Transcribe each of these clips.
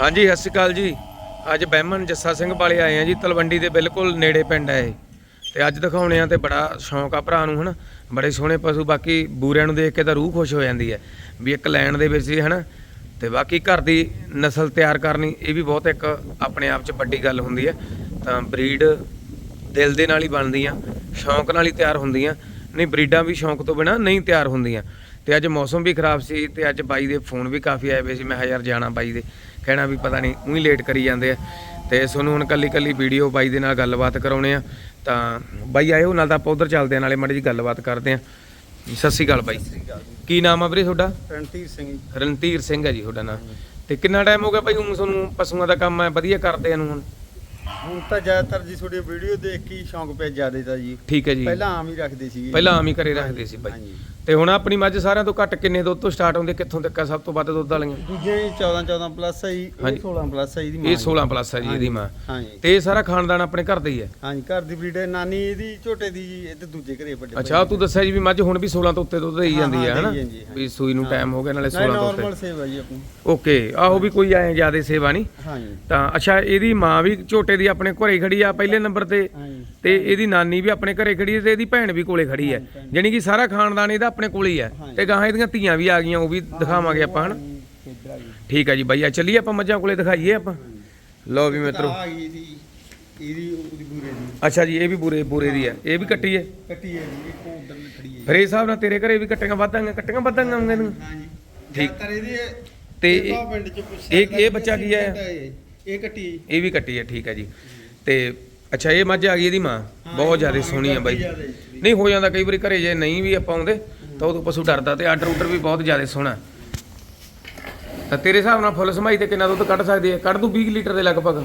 ਹਾਂਜੀ, ਸਤਿ ਸ਼੍ਰੀ ਅਕਾਲ ਜੀ। ਅੱਜ ਬਹਿਮਨ ਜੱਸਾ ਸਿੰਘ ਵਾਲੇ ਆਏ ਆ ਜੀ, ਤਲਵੰਡੀ ਦੇ ਬਿਲਕੁਲ ਨੇੜੇ ਪਿੰਡ ਹੈ ਇਹ। ਤੇ ਅੱਜ ਦਿਖਾਉਣੇ ਆ ਤੇ ਬੜਾ ਸ਼ੌਂਕ ਆ ਭਰਾ ਨੂੰ, ਹਨਾ? ਬੜੇ ਸੋਹਣੇ ਪਸ਼ੂ, ਬਾਕੀ ਬੂਰਿਆਂ ਨੂੰ ਦੇਖ ਕੇ ਤਾਂ ਰੂਹ ਖੁਸ਼ ਹੋ ਜਾਂਦੀ ਹੈ ਵੀ ਇੱਕ ਲੈਣ ਦੇ ਵਿੱਚ ਹੀ, ਹਨਾ? ਤੇ ਬਾਕੀ ਘਰ ਦੀ ਨਸਲ ਤਿਆਰ ਕਰਨੀ, ਇਹ ਵੀ ਬਹੁਤ ਇੱਕ ਆਪਣੇ ਆਪ 'ਚ ਵੱਡੀ ਗੱਲ ਹੁੰਦੀ ਹੈ। ਤਾਂ ਬਰੀਡ ਦਿਲ ਦੇ ਨਾਲ ਹੀ ਬਣਦੀਆਂ, ਸ਼ੌਂਕ ਨਾਲ ਹੀ ਤਿਆਰ ਹੁੰਦੀਆਂ। ਨਹੀਂ, ਬਰੀਡਾਂ ਵੀ ਸ਼ੌਂਕ ਤੋਂ ਬਿਨਾ ਨਹੀਂ ਤਿਆਰ ਹੁੰਦੀਆਂ। ਤੇ ਅੱਜ ਮੌਸਮ ਵੀ ਖਰਾਬ ਸੀ ਤੇ ਅੱਜ ਬਾਈ ਦੇ ਫੋਨ ਵੀ ਕਾਫੀ ਆਏ ਵੇ ਸੀ, ਮੈਂ ਕਿਹਾ ਯਾਰ ਜਾਣਾ ਬਾਈ ਦੇ। ਕਹਿਣਾ ਵੀ ਪਤਾ ਨਹੀਂ ਉਹੀ ਲੇਟ ਕਰੀ ਜਾਂਦੇ ਆ। ਤੇ ਤੁਹਾਨੂੰ ਹੁਣ ਕੱਲੀ ਕੱਲੀ ਵੀਡੀਓ ਬਾਈ ਦੇ ਨਾਲ ਗੱਲਬਾਤ ਕਰਾਉਣੇ ਆ। ਤਾਂ ਬਾਈ ਆਇਓ ਨਾਲ ਤਾਂ ਆਪਾਂ ਉਧਰ ਚੱਲਦੇ ਆ ਨਾਲੇ ਮਾੜੀ ਜੀ ਗੱਲਬਾਤ ਕਰਦੇ ਆ। ਸਤਿ ਸ਼੍ਰੀ ਅਕਾਲ ਬਾਈ। ਕੀ ਨਾਮ ਆ ਵੀਰੇ ਤੁਹਾਡਾ? ਰਣਧੀਰ ਸਿੰਘ ਜੀ। ਰਣਧੀਰ ਸਿੰਘ ਹੈ ਜੀ ਤੁਹਾਡਾ ਨਾਮ। ਤੇ ਕਿੰਨਾ ਟਾਈਮ ਹੋ ਗਿਆ ਬਾਈ ਹੁਣ ਤੁਹਾਨੂੰ ਪਸ਼ੂਆਂ ਦਾ ਕੰਮ ਹੈ ਵਧੀਆ ਕਰਦੇ ਆ ਨੂੰ ਹੁਣ? ਹੁਣ ਤਾਂ ਜ਼ਿਆਦਾਤਰ ਜੀ ਤੁਹਾਡੀ ਵੀਡੀਓ ਦੇਖ ਕੇ ਸ਼ੌਂਕ ਪਿਆ ਜ਼ਿਆਦਾ ਤਾਂ ਜੀ। ਠੀਕ ਹੈ ਜੀ। ਪਹਿਲਾਂ ਆਮ ਹੀ ਰੱਖਦੇ ਸੀਗੇ। ਪਹਿਲਾਂ ਆਮ ਹੀ ਘਰੇ ਰੱਖਦੇ ਸੀ ਬਾਈ। ਤੇ ਹੁਣ ਆਪਣੀ ਮੱਝ ਸਾਰਿਆਂ ਤੋਂ ਘੱਟ ਕਿੰਨੇ ਦੁੱਧ ਤੋਂ ਸਟਾਰਟ ਹੁੰਦੇ ਕਿੱਥੋਂ ਤੱਕ ਆ ਸਭ ਤੋਂ ਵੱਧ ਦੁੱਧ ਵਾਲੀਆਂ? ਦੂਜੇ 14 14 ਪਲੱਸ ਹੈ ਜੀ ਇਹ ਹਾਂਜੀ। 16 ਪਲੱਸ ਹੈ ਜੀ ਇਹ 16 ਪਲੱਸ ਹੈ ਜੀ ਇਹਦੀ ਮਾਂ। ਹਾਂਜੀ ਤੇ ਇਹ ਸਾਰਾ ਖਾਨਦਾਨ ਆਪਣੇ ਘਰ ਦਾ ਹੀ ਹੈ? ਹਾਂਜੀ ਘਰ ਦੀ ਬਰੀਡ ਹੈ ਨਾਨੀ ਇਹਦੀ ਝੋਟੇ ਦੀ ਜੀ ਇਹ ਤੇ ਦੂਜੇ ਘਰੇ ਵੱਡੇ ਅੱਛਾ ਤੂੰ ਦੱਸਿਆ ਜੀ ਵੀ ਮੱਝ ਹੁਣ ਵੀ 16 ਤੋਂ ਉੱਤੇ ਦੁੱਧ ਦੇਈ ਜਾਂਦੀ ਹੈ ਹਨਾ? ਵੀ ਸੂਈ ਨੂੰ। ਟਾਈਮ ਹੋ ਗਿਆ ਨਾਲੇ ਨਹੀਂ 16 ਤੋਂ ਨਾਰਮਲ ਉੱਤੇ। ਸੇਵਾ ਜੀ ਆਪਣੀ। ਓਕੇ ਆਹੋ ਵੀ ਕੋਈ ਐ ਜਿਆਦੇ ਸੇਵਾ ਨਹੀਂ। ਹਾਂਜੀ। ਤਾਂ ਅੱਛਾ ਇਹਦੀ ਮਾਂ ਵੀ ਝੋਟੇ ਦੀ ਆਪਣੇ ਘਰੇ ਖੜੀ ਆ ਪਹਿਲੇ ਨੰਬਰ ਤੇ। ਤੇ ਇਹਦੀ ਨਾਨੀ ਵੀ ਆਪਣੇ ਘਰੇ ਖੜੀ ਹੈ ਤੇ ਇਹਦੀ ਭੈਣ ਵੀ ਕੋਲੇ ਖੜੀ ਹੈ। ਜਾਣੀ ਕਿ ਸਾਰਾ ਖਾਨਦਾਨ ਇਹਦਾ ਆਪਣੇ ਕੋਲ ਹੀ ਹੈ। ਤੇ ਗਾਹਾਂ ਇਹਦੀਆਂ ਧੀਆਂ ਵੀ ਆ ਗਈਆਂ ਉਹ ਵੀ ਦਿਖਾਵਾਂਗੇ ਆਪਾਂ ਹਨਾ? ਠੀਕ ਹੈ ਜੀ ਬਾਈ ਆ ਚੱਲੀਏ ਆਪਾਂ ਮੱਝਾਂ ਕੋਲੇ ਦਿਖਾਈਏ ਆਪਾਂ। ਲਓ ਵੀ ਮਿੱਤਰੋ। ਆ ਗਈ ਇਹਦੀ ਇਹਦੀ ਉਹਦੀ ਬੂਰੇ ਦੀ। ਅੱਛਾ ਜੀ ਇਹ ਵੀ ਬੂਰੇ ਬੂਰੇ ਦੀ ਹੈ। ਇਹ ਵੀ ਕੱਟੀ ਹੈ? ਕੱਟੀ ਹੈ ਜੀ ਇੱਕ ਉਧਰ ਖੜੀ ਹੈ ਫਿਰ ਇਹ ਹਿਸਾਬ ਨਾਲ ਤੇਰੇ ਘਰੇ ਵੀ ਕੱਟੀਆਂ ਵਾਧਾਂਗੀਆਂ ਕੱਟੀਆਂ ਵਾਧਾਂਗੀਆਂ ਹੋਣਗੀਆਂ ਇਹਨੂੰ। ਹਾਂਜੀ। ਠੀਕ। ਇਹਦੀ ਤੇ ਇਹ ਇਹ- ਬੱਚਾ ਕੀ ਹੈ? ਇਹ। ਕੱਟੀ ਹੈ। ਇਹ ਵੀ ਕੱਟੀ ਹੈ ਠੀਕ ਹੈ ਜੀ। ਤੇ ਅੱਛਾ ਇਹ ਮੱਝ ਆ ਗਈ ਇਹਦੀ ਮਾਂ। ਹਾਂ, ਬਹੁਤ ਜ਼ਿਆਦਾ ਸੋਹਣੀ ਹੈ ਬਾਈ। ਜੀ। ਨਹੀਂ ਹੋ ਜਾਂਦਾ ਕਈ ਵਾਰੀ ਘਰੇ ਜੇ ਨਹੀਂ ਵੀ ਆਪਾਂ ਆਉਂਦੇ ਤਾਂ ਉਦੋਂ ਪਸ਼ੂ ਡਰਦਾ ਤੇ ਆਰਡਰ ਉਡਰ ਵੀ ਬਹੁਤ ਜ਼ਿਆਦਾ ਸੋਹਣਾ। ਤਾਂ ਤੇਰੇ ਹਿਸਾਬ ਨਾਲ ਫੁੱਲ ਸਮਾਈ ਤੇ ਕਿੰਨਾ ਦੁੱਧ ਕੱਢ ਸਕਦੀ ਹੈ? ਕੱਢ ਦੂ 20 ਲੀਟਰ ਦੇ ਲਗਭਗ।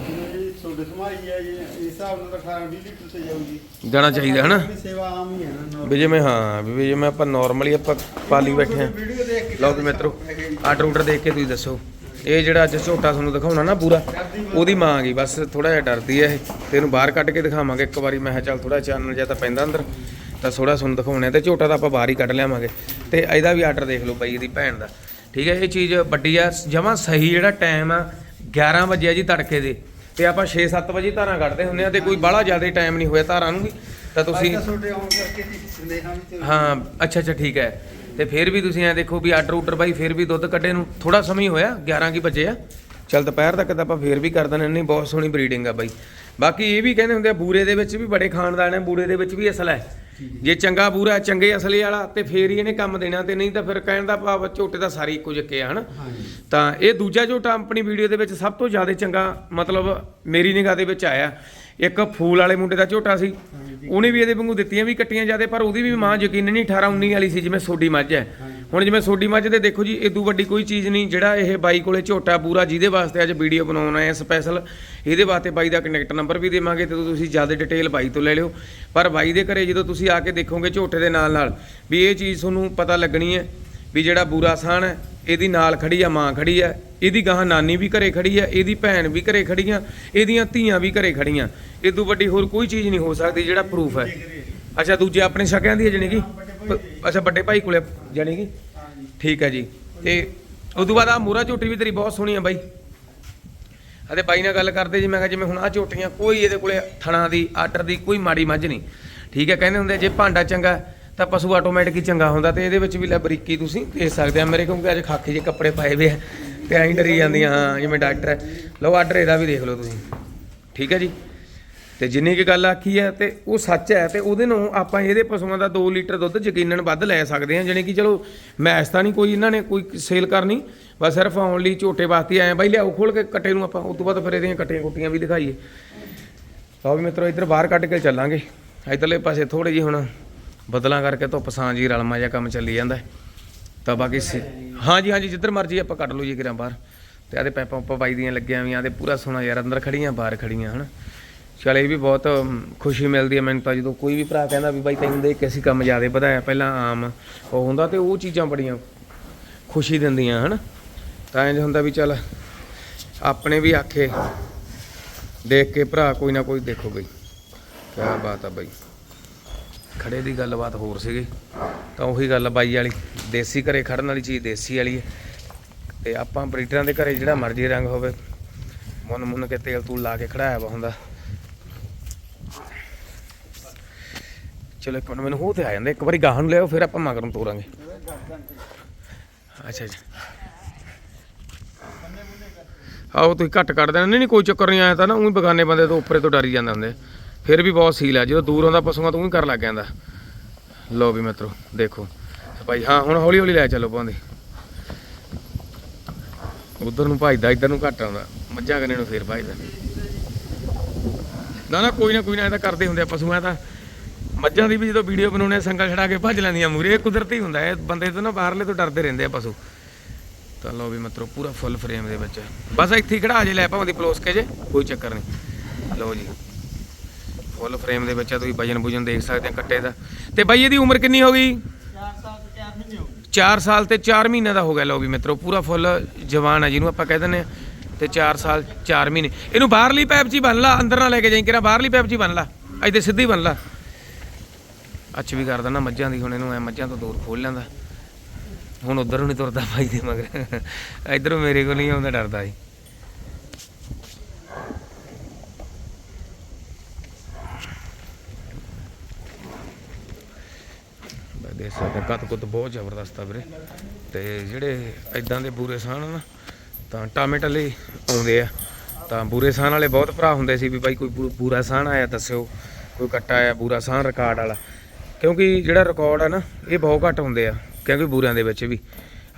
ਛੋਟੇ ਸਮਾਈ ਹੈ ਜੀ ਇਸ ਹਿਸਾਬ ਨਾਲ ਤਾਂ 18 20 ਲੀਟਰ ਤੇ ਜਾਊਗੀ। ਜਾਣਾ ਚਾਹੀਦਾ ਹਨਾ? ਵੀ ਸੇਵਾ ਆਮ ਹੀ ਹੈ ਨਾ ਵੀ ਜਿਵੇਂ ਹਾਂ ਵੀ ਜਿਵੇਂ ਆਪਾਂ ਨਾਰਮਲੀ ਆਪਾਂ ਪਾਲੀ ਬੈਠੇ ਹਾਂ। ਵੀਡੀਓ ਦੇਖ ਕੇ ਲਓ ਵੀ ਮਿੱਤਰੋ ਆਰਡਰ ਉਡਰ ਦੇਖ ਕੇ ਤੁਸੀਂ ਦੱਸੋ। ਇਹ ਜਿਹੜਾ ਅੱਜ ਝੋਟਾ ਤੁਹਾਨੂੰ ਦਿਖਾਉਣਾ ਨਾ ਪੂਰਾ ਉਹਦੀ ਮਾਂ ਆ ਗਈ। ਬਸ ਥੋੜਾ ਜਿਹਾ ਡਰਦੀ ਹੈ ਇਹ। ਤੇ ਇਹਨੂੰ ਬਾਹਰ ਕੱਢ ਕੇ ਦਿਖਾਵਾਂਗੇ। ਇੱਕ ਵਾਰੀ ਮੈਂ ਕਿਹਾ ਚੱਲ ਥੋੜਾ ਚਾਨਣ ਜਿਹਾ ਤਾਂ ਪੈਂਦਾ ਅੰਦਰ। ਤਾਂ ਥੋੜਾ ਤੁਹਾਨੂੰ ਦਿਖਾਉਣਾ ਤੇ ਝੋਟਾ ਤਾਂ ਆਪਾਂ ਬਾਹਰ ਹੀ ਕੱਢ ਲਿਆਵਾਂਗੇ। ਤੇ ਇਹਦਾ ਵੀ ਆਰਡਰ ਦੇਖ ਲਓ ਬਾਈ ਇਹਦੀ ਭੈਣ ਦਾ। ਠੀਕ ਹੈ ਇਹ ਚੀਜ਼ ਵੱਡੀ ਆ ਜਮਾਂ ਸਹੀ ਜਿਹੜਾ ਟਾਈਮ ਆ 11 ਵਜੇ ਆ ਜੀ ਤੜਕੇ ਦੇ। ਤੇ ਆਪਾਂ 6-7 ਵਜੇ ਧਾਰਾਂ ਕੱਢਦੇ ਹੁੰਦੇ ਆ ਤੇ ਕੋਈ ਬਾਹਲਾ ਜ਼ਿਆਦਾ ਟਾਈਮ ਨਹੀਂ ਹੋਇਆ ਧਾਰਾਂ ਨੂੰ ਵੀ। ਤਾਂ ਤੁਸੀਂ ਹਾਂ ਅੱਛਾ ਅੱਛਾ ਠੀਕ ਹੈ। ਤੇ ਫਿਰ ਵੀ ਤੁਸੀਂ ਐ ਦੇਖੋ ਵੀ ਆਰਡਰ ਉਡਰ ਬਾਈ ਫਿਰ ਵੀ ਦੁੱਧ ਕੱਢੇ ਨੂੰ। ਥੋੜਾ ਸਮਾਂ ਹੀ ਹੋਇਆ 11 ਕੀ ਵਜੇ ਆ। ਚੱਲ ਦੁਪਹਿਰ ਤੱਕ ਤਾਂ ਆਪਾਂ ਫਿਰ ਵੀ ਕਰ ਦਿੰਦੇ ਨਹੀਂ ਬਹੁਤ ਸੋਹਣੀ ਬਰੀਡਿੰਗ ਆ ਬਾਈ। ਬਾਕੀ ਇਹ ਵੀ ਕਹਿੰਦੇ ਹੁੰਦੇ ਆ ਬੂਰੇ ਦੇ ਵਿੱਚ ਵੀ ਬੜੇ ਖਾਨਦਾਨ ਆ ਬੂਰੇ ਦੇ ਵਿੱਚ ਵੀ ਅਸਲ ਹੈ। ਜੇ ਚੰਗਾ ਬੂਰਾ ਚੰਗੇ ਅਸਲੇ ਵਾਲਾ ਤੇ ਫੇਰ ਹੀ ਇਹਨੇ ਕੰਮ ਦੇਣਾ ਤੇ ਨਹੀਂ ਤਾਂ ਫਿਰ ਕਹਿਣ ਦਾ ਭਾਵ ਝੋਟੇ ਦਾ ਸਾਰੇ ਇੱਕੋ ਜਿਹੇ ਆ ਹਨ? ਤਾਂ ਇਹ ਦੂਜਾ ਝੋਟਾ ਆਪਣੀ ਵੀਡੀਓ ਦੇ ਵਿੱਚ ਸਭ ਤੋਂ ਜ਼ਿਆਦਾ ਚੰਗਾ ਮਤਲਬ ਮੇਰੀ ਨਿਗਾਹ ਦੇ ਵਿੱਚ ਆਇਆ। ਇੱਕ ਫੂਲ ਵਾਲੇ ਮੁੰਡੇ ਦਾ ਝੋਟਾ ਸੀ। ਉਹਨੇ ਵੀ ਇਹਦੇ ਵਾਂਗੂ ਦਿੱਤੀਆਂ ਵੀ ਕੱਟੀਆਂ ਜਿਆਦੇ ਪਰ ਉਹਦੀ ਵੀ ਮਾਂ ਯਕੀਨ ਨਹੀਂ 18 19 ਵਾਲੀ ਸੀ ਜਿਵੇਂ ਸੋਡੀ ਮੱਝ ਹੈ। ਹੁਣ ਜਿਵੇਂ ਸੋਡੀ ਮੱਝ ਦੇ ਦੇਖੋ ਜੀ ਇਦੋਂ ਵੱਡੀ ਕੋਈ ਚੀਜ਼ ਨਹੀਂ, ਜਿਹੜਾ ਇਹ ਬਾਈ ਕੋਲੇ ਝੋਟਾ ਪੂਰਾ ਜਿਹਦੇ ਵਾਸਤੇ ਅੱਜ ਵੀਡੀਓ ਬਣਾਉਣ ਆਏ ਸਪੈਸ਼ਲ ਇਹਦੇ ਵਾਸਤੇ ਬਾਈ ਦਾ ਕਨੈਕਟ ਨੰਬਰ ਵੀ ਦੇਵਾਂਗੇ ਤੇ ਤੁਸੀਂ ਜ਼ਿਆਦਾ ਡਿਟੇਲ ਬਾਈ ਤੋਂ ਲੈ ਲਿਓ। ਪਰ ਬਾਈ ਦੇ ਘਰੇ ਜਦੋਂ ਤੁਸੀਂ ਆ ਕੇ ਦੇਖੋਗੇ ਝੋਟੇ ਦੇ ਨਾਲ ਨਾਲ, ਵੀ ਇਹ ਚੀਜ਼ ਤੁਹਾਨੂੰ ਪਤਾ ਲੱਗਣੀ ਹੈ ਵੀ ਜਿਹੜਾ ਬੂਰਾ ਸਾਨ ਹੈ, ਇਹਦੀ ਨਾਲ ਖੜੀ ਆ, ਮਾਂ ਖੜੀ ਆ, ਇਹਦੀ ਗਾਂ ਨਾਨੀ ਵੀ ਘਰੇ ਖੜੀ ਆ, ਇਹਦੀ ਭੈਣ ਵੀ ਘਰੇ ਖੜੀਆਂ ਇਹਦੀਆਂ ਧੀਆਂ ਵੀ ਘਰੇ ਖੜੀਆਂ। ਇਦੋਂ ਵੱਡੀ ਹੋਰ ਕੋਈ ਚੀਜ਼ ਨਹੀਂ ਹੋ ਸਕਦੀ ਜਿਹੜਾ ਪ੍ਰੂਫ ਹੈ। ਅੱਛਾ, ਦੂਜੇ ਆਪਣੇ ਸ਼ਕਿਆਂ ਦੀ ਹੈ ਜਾਣੀ ਕਿ? ਅੱਛਾ ਵੱਡੇ ਭਾਈ ਕੋਲੇ ਜਾਣੀ ਕਿ? ਠੀਕ ਹੈ ਜੀ। ਤੇ ਉਦੋਂ ਬਾਅਦ ਆ ਮੂਰਾ ਝੋਟੀ ਵੀ ਤੇਰੀ ਬਹੁਤ ਸੋਹਣੀ ਆ ਬਾਈ। ਅਤੇ ਬਾਈ ਨਾਲ ਗੱਲ ਕਰਦੇ ਜੀ ਮੈਂ ਕਿਹਾ ਜਿਵੇਂ ਹੁਣ ਆ ਝੋਟੀਆਂ ਕੋਈ ਇਹਦੇ ਕੋਲੇ ਥਣਾ ਦੀ ਆਰਡਰ ਦੀ ਕੋਈ ਮਾੜੀ ਮੱਝ ਨਹੀਂ। ਠੀਕ ਹੈ ਕਹਿੰਦੇ ਹੁੰਦੇ ਜੇ ਭਾਂਡਾ ਚੰਗਾ ਤਾਂ ਪਸ਼ੂ ਆਟੋਮੈਟਿਕ ਹੀ ਚੰਗਾ ਹੁੰਦਾ ਤੇ ਇਹਦੇ ਵਿੱਚ ਵੀ ਲੈ ਬਰੀਕੀ ਤੁਸੀਂ ਦੇਖ ਸਕਦੇ ਆ। ਮੇਰੇ ਕਿਉਂਕਿ ਅੱਜ ਖਾਕੀ ਜਿਹੇ ਕੱਪੜੇ ਪਾਏ ਵੇ ਆ ਤੇ ਐਂ ਡਰੀ ਜਾਂਦੀਆਂ ਹਾਂ ਜਿਵੇਂ ਡਾਕਟਰ ਹੈ। ਲਓ ਆਰਡਰ ਇਹਦਾ ਵੀ ਦੇਖ ਲਓ ਤੁਸੀਂ। ਠੀਕ ਹੈ ਜੀ। ਤੇ ਜਿੰਨੀ ਕੀ ਗੱਲ ਆਖੀ ਹੈ ਤੇ ਉਹ ਸੱਚ ਹੈ ਤੇ ਉਹਦੇ ਨੂੰ ਆਪਾਂ ਇਹਦੇ ਪਸ਼ੂਆਂ ਦਾ 2 ਲੀਟਰ ਦੁੱਧ ਯਕੀਨਨ ਵੱਧ ਲੈ ਸਕਦੇ ਹਾਂ, ਜਾਣੀ ਕਿ ਚਲੋ ਮੈਸ ਤਾਂ ਨਹੀਂ ਕੋਈ ਇਹਨਾਂ ਨੇ ਕੋਈ ਸੇਲ ਕਰਨੀ, ਬਸ ਸਿਰਫ ਆਉਣ ਲਈ ਝੋਟੇ ਵਾਸਤੇ ਆਏ ਆ। ਬਾਈ ਲਿਆਓ ਖੋਲ ਕੇ ਕੱਟੇ ਨੂੰ ਆਪਾਂ ਉਸ ਤੋਂ ਬਾਅਦ ਫਿਰ ਇਹਦੀਆਂ ਕੱਟੀਆਂ ਕੁੱਟੀਆਂ ਵੀ ਦਿਖਾਈਏ। ਲਓ ਵੀ ਮਿੱਤਰੋ, ਇੱਧਰ ਬਾਹਰ ਕੱਢ ਕੇ ਚੱਲਾਂਗੇ। ਇੱਧਰਲੇ ਪਾਸੇ ਥੋੜੇ ਜਿਹੀ ਹੁਣ ਬਦਲਾਂ ਕਰਕੇ ਧੁੱਪ ਸਾਂ ਜੀ ਰਲਮਾ ਜਿਹਾ ਕੰਮ ਚੱਲੀ ਜਾਂਦਾ ਤਾਂ ਬਾਕੀ ਸੇ- ਹਾਂਜੀ ਹਾਂਜੀ, ਜਿੱਧਰ ਮਰਜ਼ੀ ਆਪਾਂ ਕੱਢ ਲਓ ਜੀ ਕਿਰਾਂ ਬਾਹਰ। ਤੇ ਆਦੇ ਪੈਪਾਂ ਉੱਪਰ ਬਾਈ ਦੀਆਂ ਲੱਗੀਆਂ ਵੀਆਂ ਤੇ ਪੂਰਾ ਸੋਹਣਾ ਯਾਰ ਅੰਦਰ ਖੜੀਆਂ ਬਾਹਰ ਖੜੀਆਂ ਹਨ। ਚਲ ਇਹ ਵੀ ਬਹੁਤ ਖੁਸ਼ੀ ਮਿਲਦੀ ਹੈ ਮੈਨੂੰ ਤਾਂ ਜਦੋਂ ਕੋਈ ਵੀ ਭਰਾ ਕਹਿੰਦਾ ਵੀ ਬਾਈ ਤੈਨੂੰ ਦੇਖ ਕੇ ਅਸੀਂ ਕੰਮ ਜ਼ਿਆਦਾ ਵਧਾਇਆ, ਪਹਿਲਾਂ ਆਮ ਉਹ ਹੁੰਦਾ ਤੇ ਉਹ ਚੀਜ਼ਾਂ ਬੜੀਆਂ ਖੁਸ਼ੀ ਦਿੰਦੀਆਂ, ਹਨ? ਤਾਂ ਇੰਜ ਹੁੰਦਾ ਵੀ ਚੱਲ ਆਪਣੇ ਵੀ ਆਖੇ ਦੇਖ ਕੇ ਭਰਾ ਕੋਈ ਨਾ ਕੋਈ ਦੇਖੋ ਬਈ। ਕੀ ਬਾਤ ਆ ਬਾਈ। ਖੜੇ ਦੀ ਗੱਲਬਾਤ ਹੋਰ ਸੀਗੀ। ਤਾਂ ਉਹੀ ਗੱਲ ਆ ਬਾਈ ਵਾਲੀ, ਦੇਸੀ ਘਰੇ ਖੜਨ ਵਾਲੀ ਚੀਜ਼ ਦੇਸੀ ਵਾਲੀ ਹੈ। ਤੇ ਆਪਾਂ ਬਰੀਡਰਾਂ ਦੇ ਘਰੇ ਜਿਹੜਾ ਮਰਜ਼ੀ ਰੰਗ ਹੋਵੇ ਮੁੰਨ ਮੁੰਨ ਕੇ ਤੇਲ ਤੂਲ ਲਾ ਕੇ ਖੜਾਇਆ ਵਾ ਹੁੰਦਾ। ਚਲੋ ਇੱਕ ਮਿੰਟ, ਮੈਨੂੰ ਹੋ ਤੇ ਆ ਜਾਂਦਾ, ਇੱਕ ਵਾਰੀ ਗਾਹਾਂ ਨੂੰ ਲਿਆਓ, ਫਿਰ ਆਪਾਂ ਮਗਰ ਤੋਰਾਂਗੇ। ਅੱਛਾ ਅੱਛਾ ਆਓ ਤੁਸੀਂ ਘੱਟ ਕੱਢ ਦੇਣਾ। ਨਹੀਂ ਨਹੀਂ, ਕੋਈ ਚੱਕਰ ਨਹੀਂ ਆਇਆ ਤਾਂ ਨਾ ਉਹੀ ਬਗਾਨੇ ਬੰਦੇ ਤੋਂ ਉੱਪਰੇ ਤੋਂ ਡਰੀ ਜਾਂਦੇ ਹੁੰਦੇ ਫਿਰ ਵੀ ਬਹੁਤ ਸੀਲ ਆ, ਜਦੋਂ ਦੂਰ ਹੁੰਦਾ ਪਸ਼ੂਆਂ ਤੋਂ ਉਹੀ ਕਰ ਲੱਗ ਜਾਂਦਾ। ਲੋ ਵੀ ਮਿੱਤਰੋ, ਦੇਖੋ। ਭਾਈ, ਹਾਂ, ਹੁਣ ਹੌਲੀ ਹੌਲੀ ਲੈ ਚੱਲੋ ਪਾਉਂਦੇ ਉਧਰ ਨੂੰ ਭਜਦਾ ਇੱਧਰ ਨੂੰ ਘੱਟ ਆਉਂਦਾ। ਮੱਝਾਂ ਕਨੇ ਨੂੰ ਫੇਰ ਭਜਦਾ ਨਾ ਨਾ, ਕੋਈ ਨਾ ਕੋਈ ਨਾ, ਇਹ ਤਾਂ ਕਰਦੇ ਹੁੰਦੇ ਆ ਪਸ਼ੂਆਂ ਤਾਂ ਮੱਝਾਂ ਦੀ ਵੀ ਜਦੋਂ ਵੀਡੀਓ ਬਣਾਉਣੇ ਸੰਗਲ ਛੜਾ ਕੇ ਭੱਜ ਲੈਂਦੀਆਂ ਮੂਰੇ ਇਹ ਕੁਦਰਤੀ ਹੁੰਦਾ ਇਹ ਬੰਦੇ ਤੋਂ ਨਾ ਬਾਹਰਲੇ ਤੋਂ ਡਰਦੇ ਰਹਿੰਦੇ ਆ ਪਸ਼ੂ। ਤਾਂ ਲਓ ਵੀ ਮਤਲਬ ਪੂਰਾ ਫੁੱਲ ਫਰੇਮ ਦੇ ਵਿੱਚ। ਬਸ ਇੱਥੇ ਹੀ ਖੜਾ ਜੇ ਲੈ ਭਾਵੇਂ ਦੀ ਪਲੋਸ ਕੇ ਜੇ ਕੋਈ ਚੱਕਰ ਨਹੀਂ। ਲਓ ਜੀ। ਫੁੱਲ ਫਰੇਮ ਦੇ ਵਿੱਚ ਆ ਤੁਸੀਂ ਵਜਨ ਬੁਜਨ ਦੇਖ ਸਕਦੇ ਆ ਕੱਟੇ ਦਾ। ਤੇ ਬਾਈ ਇਹਦੀ ਉਮਰ ਕਿੰਨੀ ਹੋ ਗਈ? 4 ਸਾਲ ਤੇ 4 ਮਹੀਨੇ ਦਾ ਹੋ ਗਿਆ ਲਓ ਵੀ ਮਿੱਤਰੋ ਪੂਰਾ ਫੁੱਲ ਜਵਾਨ ਆ ਜਿਹਨੂੰ ਆਪਾਂ ਕਹਿ ਦਿੰਦੇ ਆ। ਤੇ 4 ਸਾਲ 4 ਮਹੀਨੇ। ਇਹਨੂੰ ਬਾਹਰਲੀ ਪੈਪ 'ਚ ਹੀ ਬੰਨ ਲਾ ਅੰਦਰ ਨਾ ਲੈ ਕੇ ਜਾਈਂ ਕਿਰਾ ਬਾਹਰਲੀ ਪੈਪ 'ਚ ਹੀ ਬੰਨ ਲਾ। ਇੱਥੇ ਸਿੱਧੀ ਬੰਨ ਲਾ। ਅੱਛ ਵੀ ਕਰਦਾ ਨਾ ਮੱਝਾਂ ਦੀ, ਹੁਣ ਇਹਨੂੰ ਐ ਮੱਝਾਂ ਤੋਂ ਦੂਰ ਖੋਲ ਲੈਂਦਾ। ਹੁਣ ਉਧਰ ਨਹੀਂ ਤੁਰਦਾ ਬਾਈ ਦੇ ਮਗਰ। ਇਧਰੋਂ ਮੇਰੇ ਕੋਲ ਨਹੀਂ ਆਉਂਦਾ, ਡਰਦਾ ਸੀ ਮੈਂ ਦੇਖ ਕੱਤ ਕੁੱਤ ਬਹੁਤ ਜ਼ਬਰਦਸਤ ਆ ਵੀਰੇ। ਤੇ ਜਿਹੜੇ ਐਦਾਂ ਦੇ ਬੂਰੇ ਸਾਨ ਨਾ, ਤਾਂ ਟਾਮੇ ਟਾਮੇਟਲੇ ਆਉਂਦੇ ਆ। ਤਾਂ ਬੂਰੇ ਸਾਨ ਵਾਲੇ ਬਹੁਤ ਭਰਾ ਹੁੰਦੇ ਸੀ ਵੀ ਬਾਈ ਕੋਈ ਬੂ- ਬੂਰਾ ਸਾਨ ਆਇਆ, ਦੱਸਿਓ। ਕੋਈ ਕੱਟਾ ਆਇਆ, ਬੂਰਾ ਸਾਨ ਰਿਕਾਰਡ ਵਾਲਾ। ਕਿਉਂਕਿ ਜਿਹੜਾ ਰਿਕਾਰਡ ਆ ਨਾ ਇਹ ਬਹੁਤ ਘੱਟ ਹੁੰਦੇ ਆ ਕਿਉਂਕਿ ਬੂਰਿਆਂ ਦੇ ਵਿੱਚ ਵੀ।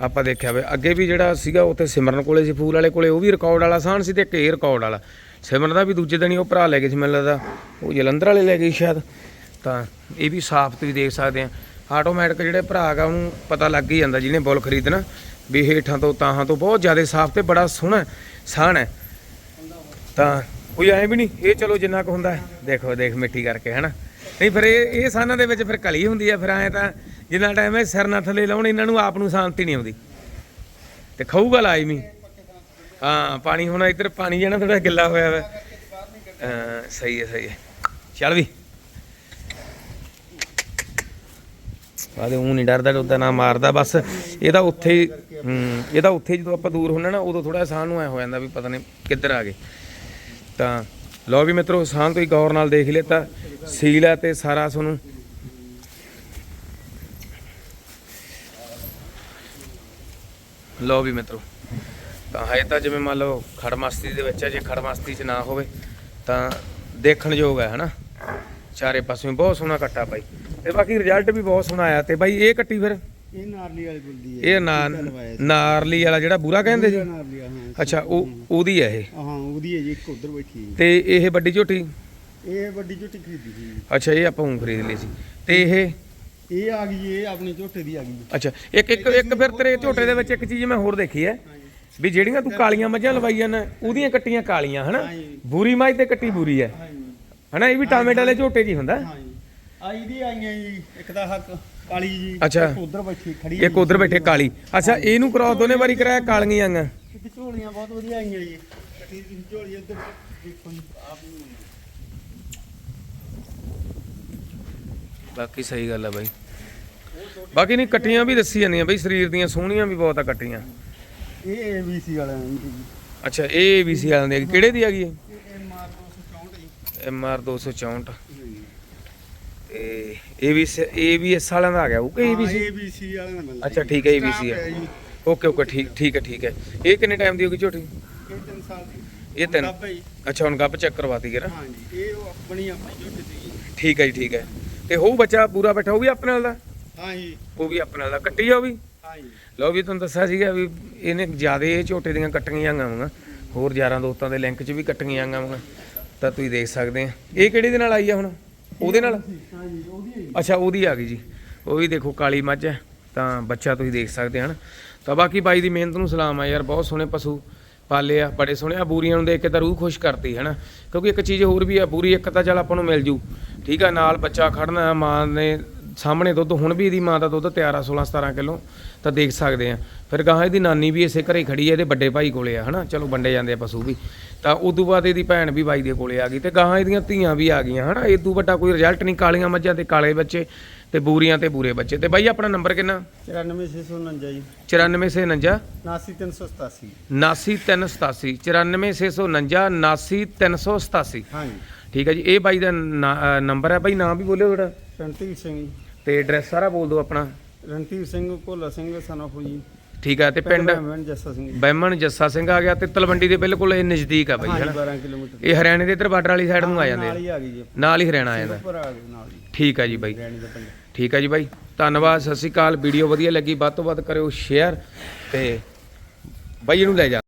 ਆਪਾਂ ਦੇਖਿਆ ਵੇ ਅੱਗੇ ਵੀ ਜਿਹੜਾ ਸੀਗਾ ਉੱਥੇ ਸਿਮਰਨ ਕੋਲੇ ਸੀ ਫੂਲ ਵਾਲੇ ਕੋਲੇ ਉਹ ਵੀ ਰਿਕਾਰਡ ਵਾਲਾ ਸਾਨ ਸੀ ਤੇ ਇੱਕ ਇਹ ਰਿਕਾਰਡ ਵਾਲਾ। ਸਿਮਰਨ ਦਾ ਵੀ ਦੂਜੇ ਦਿਨ ਹੀ ਉਹ ਭਰਾ ਲੈ ਗਏ ਸੀ ਮੈਨੂੰ ਲੱਗਦਾ। ਉਹ ਜਲੰਧਰ ਵਾਲੇ ਲੈ ਗਏ ਸ਼ਾਇਦ। ਤਾਂ ਇਹ ਵੀ ਸਾਫ਼ ਤੁਸੀਂ ਦੇਖ ਸਕਦੇ ਆ। ਆਟੋਮੈਟਿਕ ਜਿਹੜੇ ਭਰਾ ਗਾ ਉਹਨੂੰ ਪਤਾ ਲੱਗ ਹੀ ਜਾਂਦਾ ਜਿਹਨੇ ਬੁੱਲ ਖਰੀਦਣਾ ਵੀ ਹੇਠਾਂ ਤੋਂ ਤਾਹਾਂ ਤੋਂ ਬਹੁਤ ਜ਼ਿਆਦਾ ਸਾਫ਼ ਤੇ ਬੜਾ ਸੋਹਣਾ ਸਾਨ ਹੈ। ਤਾਂ ਕੋਈ ਐ ਵੀ ਨਹੀਂ ਇਹ ਚਲੋ ਜਿੰਨਾ ਕੁ ਹੁੰਦਾ ਹੈ, ਦੇਖੋ ਦੇਖ ਮਿੱਟੀ ਕਰਕੇ ਹਨਾ। ਨਹੀਂ, ਫਿਰ ਇਹ ਇਹ ਸਾਨਾਂ ਦੇ ਵਿੱਚ ਫਿਰ ਕਲੀ ਹੁੰਦੀ ਆ, ਫਿਰ ਐ ਤਾਂ ਜਿੰਨਾ ਟਾਈਮ ਇਹ ਸਿਰ ਨਾ ਥੱਲੇ ਲਾਉਣ, ਇਹਨਾਂ ਨੂੰ ਆਪ ਨੂੰ ਸ਼ਾਂਤੀ ਨਹੀਂ ਆਉਂਦੀ। ਤੇ ਖਾਊਗਾ ਲਾਜ਼ਮੀ। ਹਾਂ, ਪਾਣੀ ਹੁਣ ਇੱਧਰ ਪਾਣੀ ਜਿਹੜਾ ਥੋੜਾ ਗਿੱਲਾ ਹੋਇਆ ਵਾ। ਹਾਂ, ਸਹੀ ਹੈ ਸਹੀ ਹੈ। ਚੱਲ ਵੀ। ਆਦੇ ਉਹ ਨਹੀਂ ਡਰਦਾ ਉਹਦਾ ਨਾ ਮਾਰਦਾ, ਬਸ ਇਹਦਾ ਉੱਥੇ ਹੀ ਇਹਦਾ ਉੱਥੇ ਜਦੋਂ ਆਪਾਂ ਦੂਰ ਹੁੰਨਾ ਨਾ, ਉਦੋਂ ਥੋੜਾ ਆਸਾਨ ਨੂੰ ਐ ਹੋ ਜਾਂਦਾ ਵੀ ਪਤਾ ਨਹੀਂ ਕਿੱਧਰ ਆ ਗਏ। ਤਾਂ ਲਓ ਵੀ ਮਿੱਤਰੋ ਸਾਹ ਤੁਸੀਂ ਗੌਰ ਨਾਲ ਦੇਖ ਲਿਆ ਤਾਂ ਸੀਲ ਹੈ ਤੇ ਸਾਰਾ ਤੁਹਾਨੂੰ। ਲਓ ਵੀ ਮਿੱਤਰੋ, ਤਾਂ ਹੈ ਤਾਂ ਜਿਵੇਂ ਮੰਨ ਲਓ ਖੜਮਸਤੀ ਦੇ ਵਿੱਚ ਹੈ ਜੇ ਖੜਮਸਤੀ 'ਚ ਨਾ ਹੋਵੇ ਤਾਂ ਦੇਖਣ ਯੋਗ ਹੈ ਹਨਾ? ਚਾਰੇ ਪਾਸੇ ਬਹੁਤ ਸੋਹਣਾ ਕੱਟਾ ਬਾਈ। ਤੇ ਬਾਕੀ ਰਿਜ਼ਲਟ ਵੀ ਬਹੁਤ ਸੋਹਣਾ ਆਇਆ ਤੇ ਬਾਈ, ਇਹ ਕੱਟੀ ਫਿਰ। ਇਹ ਨਾਰਲੀ ਵਾਲੀ ਬੁਲਦੀ ਹੈ। ਇਹ ਨਾ ਨਾਰਲੀ ਵਾਲਾ ਜਿਹੜਾ ਬੂਰਾ ਕਹਿੰਦੇ ਨਾਰਲੀ ਹਾਂ ਅੱਛਾ ਉਹ ਉਹਦੀ ਹੈ ਇਹ? ਹਾਂ ਉਹਦੀ ਹੈ ਜੀ ਇੱਕ ਉਧਰ ਬੈਠੀ ਹੈ। ਤੇ ਇਹ ਵੱਡੀ ਝੋਟੀ? ਇਹ ਵੱਡੀ ਝੋਟੀ ਖਰੀਦੀ ਸੀ। ਅੱਛਾ ਇਹ ਆਪਾਂ ਹੁਣ ਖਰੀਦ ਲਈ ਸੀ। ਤੇ ਇਹ? ਇਹ ਆ ਗਈ ਇਹ ਆਪਣੀ ਝੋਟੇ ਦੀ ਆ ਗਈ। ਅੱਛਾ ਇੱਕ ਇੱਕ ਇੱਕ ਫਿਰ ਤੇਰੇ ਝੋਟੇ ਦੇ ਵਿੱਚ ਇੱਕ ਚੀਜ਼ ਮੈਂ ਹੋਰ ਦੇਖੀ ਹੈ। ਵੀ ਜਿਹੜੀਆਂ ਤੂੰ ਕਾਲੀਆਂ ਮੱਝਾਂ ਲਵਾਈਆਂ ਨੇ ਉਹਦੀਆਂ ਕੱਟੀਆਂ ਕਾਲੀਆਂ ਹਨਾ? ਹਾਂਜੀ। ਬੂਰੀ ਮੱਝ ਤੇ ਕੱਟੀ ਬੂਰੀ ਹੈ। ਹਨਾ ਇਹ ਵੀ ਟਾਮੇਟ ਵਾਲੇ ਝੋਟੇ 'ਚ ਹੀ ਹੁੰਦਾ ਹਾਂਜੀ ਆ ਇਹਦੀ ਆਈਆਂ ਜੀ ਇੱਕ ਦਾ ਹੱਕ। ਕਾਲੀ ਜੀ ਅੱਛਾ। ਉਧਰ ਬੈਠੀ ਖੜੀ ਇੱਕ ਉਧਰ ਬੈਠੇ ਕਾਲੀ। ਅੱਛਾ ਇਹਨੂੰ ਕਰਾਸ ਦੋਨੇ ਵਾਰੀ ਕਰਾਇਆ ਕਾਲੀਆਂ ਆਂਗਾ ਇੱਕ ਝੋਲੀਆਂ ਬਹੁਤ ਵਧੀਆ ਆਈਆਂ ਜੀ। ਕੱਟੀ ਦੀ ਝੋਲੀ ਉਧਰ ਦੇਖੋ ਜੀ ਆਪ ਨੂੰ ਬਾਕੀ ਸਹੀ ਗੱਲ ਹੈ ਬਾਈ। ਬਾਕੀ ਨਹੀਂ ਕੱਟੀਆਂ ਵੀ ਦੱਸੀ ਜਾਂਦੀਆਂ ਬਈ ਸਰੀਰ ਦੀਆਂ ਸੋਹਣੀਆਂ ਵੀ ਬਹੁਤ ਆ ਕੱਟੀਆਂ। ਇਹ ਏਬੀਸੀ ਵਾਲਾ ਹੈ ਜੀ। ਅੱਛਾ ਇਹ ਵੀ ਸੀ ਵਾਲਿਆਂ ਦੀ ਹੈਗੀ। ਕਿਹੜੇ ਦੀ ਹੈਗੀ ਇਹ? ਮਾਰ 264 ਜੀ। ਐਮ ਆਰ 264 ਤੇ ਇਹ ਵੀ ਇਹ ਵੀ ਇਸ ਵਾਲਿਆਂ ਦਾ ਆ ਗਿਆ ਉਹ ਇਹ ਵੀ ਸੀ ਏਬੀਸੀ ਵਾਲਾ ਨਾ ਅੱਛਾ ਠੀਕ ਹੈ ਇਹ ਵੀ ਸੀ ਹੈ ਓਕੇ ਓਕੇ ਠੀਕ ਠੀਕ ਹੈ ਠੀਕ ਹੈ। ਇਹ ਕਿੰਨੇ ਟਾਈਮ ਦੀ ਹੋਗੀ ਝੋਟੀ? ਇਹ 3 ਸਾਲ ਦੀ। ਇਹ ਤਿੰਨ। ਗੱਭ ਹੈ ਜੀ। ਅੱਛਾ ਹੁਣ ਗੱਪ ਚੈੱਕ ਕਰਵਾਤੀ ਕਿਰਾ ਹਾਂਜੀ ਇਹ ਉਹ ਆਪਣੀ ਆਪਣੀ ਝੋਟੀ ਸੀ ਠੀਕ ਹੈ ਜੀ ਠੀਕ ਹੈ। ਤੇ ਹੋਊ ਬੱਚਾ ਪੂਰਾ ਬੈਠਾ ਉਹ ਵੀ ਆਪਣੇ ਨਾਲ ਦਾ? ਹਾਂਜੀ ਉਹ ਵੀ ਆਪਣੇ ਨਾਲ ਦਾ। ਕੱਟੀ ਆ ਉਹ ਵੀ? ਹਾਂਜੀ ਲਓ ਵੀ ਤੁਹਾਨੂੰ ਦੱਸਿਆ ਸੀਗਾ ਵੀ ਇਹਨੇ ਜਿਆਦੇ ਇਹ ਝੋਟੇ ਦੀਆਂ ਕੱਟੀਆਂ ਆਂਗਾਂ ਹੋਰ ਯਾਰਾਂ ਦੋਸਤਾਂ ਦੇ ਲਿੰਕ 'ਚ ਵੀ ਕੱਟੀਆਂ ਆਂਗਾਂ ਤਾਂ ਤੁਸੀਂ ਦੇਖ ਸਕਦੇ ਆ। ਇਹ ਕਿਹੜੇ ਦੇ ਨਾਲ ਆਈ ਆ ਹੁਣ? ਉਹਦੇ ਨਾਲ। ਅੱਛਾ ਉਹਦੀ ਆ ਗਈ ਜੀ। ਉਹ ਵੀ ਦੇਖੋ ਕਾਲੀ ਮੱਝ ਹੈ ਤਾਂ ਬੱਚਾ ਤੁਸੀਂ ਦੇਖ ਸਕਦੇ ਹਨ। ਤਾਂ ਬਾਕੀ ਬਾਈ ਦੀ ਮਿਹਨਤ ਨੂੰ ਸਲਾਮ ਆ ਯਾਰ ਬਹੁਤ ਸੋਹਣੇ ਪਸ਼ੂ ਪਾਲੇ ਆ ਬੜੇ ਸੋਹਣੇ ਆ ਬੂਰੀਆਂ ਨੂੰ ਦੇਖ ਕੇ ਤਾਂ ਰੂਹ ਖੁਸ਼ ਕਰਦੀ ਹੈ ਨਾ ਕਿਉਂਕਿ ਇੱਕ ਚੀਜ਼ ਹੋਰ ਵੀ ਆ ਬੂਰੀ ਇੱਕ ਤਾਂ ਚੱਲ ਆਪਾਂ ਨੂੰ ਮਿਲ ਜੂ। ਠੀਕ ਆ ਨਾਲ ਬੱਚਾ ਖੜਨਾ ਮਾਂ ਨੇ ਸਾਹਮਣੇ ਦੁੱਧ ਹੁਣ ਵੀ ਇਹਦੀ ਮਾਂ ਦਾ ਦੁੱਧ ਤਿਆਰ ਆ 16 17 ਕਿਲੋ ਤਾਂ ਦੇਖ ਸਕਦੇ ਆ। ਫਿਰ ਗਾਂ ਇਹਦੀ ਨਾਨੀ ਵੀ ਇਸੇ ਘਰੇ ਖੜੀ ਹੈ ਇਹਦੇ ਵੱਡੇ ਭਾਈ ਕੋਲੇ ਆ ਹਨਾ? ਚਲੋ ਵੰਡੇ ਜਾਂਦੇ ਆ ਪਸ਼ੂ ਵੀ। ਤਾਂ ਉਦੋਂ ਬਾਅਦ ਇਹਦੀ ਭੈਣ ਵੀ ਬਾਈ ਦੇ ਕੋਲੇ ਆ ਗਈ ਤੇ ਗਾਂ ਇਹਦੀਆਂ ਧੀਆਂ ਵੀ ਆ ਗਈਆਂ ਹਨਾ? ਇਦੋਂ ਵੱਡਾ ਕੋਈ ਰਿਜ਼ਲਟ ਨਹੀਂ ਕਾਲੀਆਂ ਮੱਝਾਂ ਤੇ ਕਾਲੇ ਬੱਚੇ ਤੇ ਬੂਰੀਆਂ ਤੇ ਬੂਰੇ ਬੱਚੇ। ਤੇ ਬਾਈ ਆਪਣਾ ਨੰਬਰ ਕਿੰਨਾ? 94649 ਜੀ। 9449 89387 89387 94649 89387 ਹਾਂਜੀ। ਠੀਕ ਹੈ ਜੀ ਇਹ ਬਾਈ ਦਾ ਨੰਬਰ ਹੈ ਬਾਈ ਨਾਮ ਵੀ ਬੋਲਿਓ ਥੋੜਾ ਰਣਧੀਰ ਸਿੰਘ ਜੀ। ਤੇ ਐਡਰੈਸ ਸਾਰਾ ਬੋਲ ਦਿਓ ਆਪਣਾ। ਰਣਧੀਰ ਸਿੰਘ ਭੋਲਾ ਸਿੰਘ ਸਨਾਫੂ ਜੀ। ਠੀਕ ਹੈ ਤੇ ਪਿੰਡ ਮੈਂ ਜੱਸਾ ਸਿੰਘ। ਜੀ ਬੈਮਣ ਜੱਸਾ ਸਿੰਘ ਆ ਗਿਆ ਤੇ ਤਲਵੰਡੀ ਦੇ ਬਿਲਕੁਲ ਇਹ ਨਜ਼ਦੀਕ ਆ ਬਾਈ ਹਨਾ? 12 ਕਿਲੋਮੀਟਰ। ਇਹ ਹਰਿਆਣੇ ਦੇ ਇੱਧਰ ਬਾਰਡਰ ਵਾਲੀ ਸਾਈਡ ਨੂੰ ਆ ਜਾਂਦੇ ਨਾਲ ਆ ਹੀ ਆ ਗਈ ਜੀ। ਨਾਲ ਹੀ ਹਰਿਆਣਾ ਆ ਜਾਂਦਾ। ਉੱਪਰ ਆ ਗਏ ਨਾਲ ਹੀ। ਠੀਕ ਹੈ ਜੀ ਬਾਈ। ਠੀਕ ਹੈ ਜੀ ਬਾਈ। ਧੰਨਵਾਦ ਸਤਿ ਸ਼੍ਰੀ ਅਕਾਲ। ਵੀਡੀਓ ਵਧੀਆ ਲੱਗੀ ਵੱਧ ਤੋਂ ਵੱਧ ਕਰਿਓ ਸ਼ੇਅਰ ਤੇ ਬਾਈ ਇਹਨੂੰ ਲੈ ਜਾ।